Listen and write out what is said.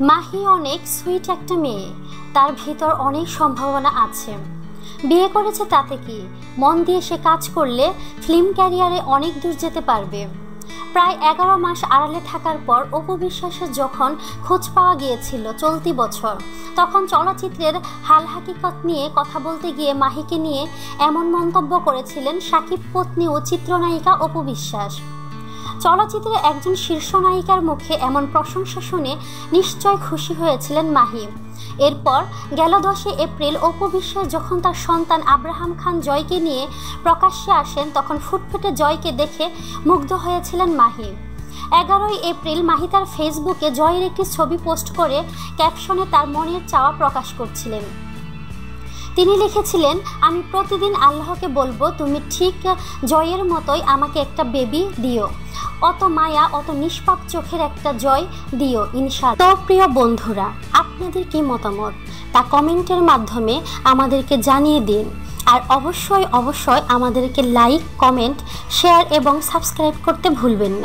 মাহি অনেক সুইট একটা মেয়ে। তার ভিতর অনেক সম্ভাবনা আছে। বিয়ে করেছে তাতে কি? মন দিয়ে সে কাজ করলে ফিল্ম ক্যারিয়ারে অনেক দূর যেতে পারবে। প্রায় এগারো মাস আড়ালে থাকার পর অপু বিশ্বাসের যখন খোঁজ পাওয়া গিয়েছিল চলতি বছর, তখন চলচ্চিত্রের হাল হাকিকত নিয়ে কথা বলতে গিয়ে মাহিকে নিয়ে এমন মন্তব্য করেছিলেন সাকিব পত্নী ও চিত্রনায়িকা অপু বিশ্বাস। চলচ্চিত্রে একজন শীর্ষ নায়িকার মুখে এমন প্রশংসা শুনে নিশ্চয় খুশি হয়েছিলেন মাহি। এরপর গেল দশই এপ্রিল অপু বিশ্বাস যখন তার সন্তান আব্রাহাম খান জয়কে নিয়ে প্রকাশ্যে আসেন, তখন ফুটফুটে জয়কে দেখে মুগ্ধ হয়েছিলেন মাহি। এগারোই এপ্রিল মাহি তার ফেসবুকে জয়ের একটি ছবি পোস্ট করে ক্যাপশনে তার মনের চাওয়া প্রকাশ করছিলেন। তিনি লিখেছিলেন, আমি প্রতিদিন আল্লাহকে বলব, তুমি ঠিক জয়ের মতোই আমাকে একটা বেবি দিও। অত মায়া, অত নিষ্পাপ চোখের একটা জয় দিও ইনশা তো প্রিয় বন্ধুরা, আপনাদের কি মতামত? তা কমেন্টের মাধ্যমে আমাদেরকে জানিয়ে দিন। আর অবশ্যই অবশ্যই আমাদেরকে লাইক, কমেন্ট, শেয়ার এবং সাবস্ক্রাইব করতে ভুলবেন না।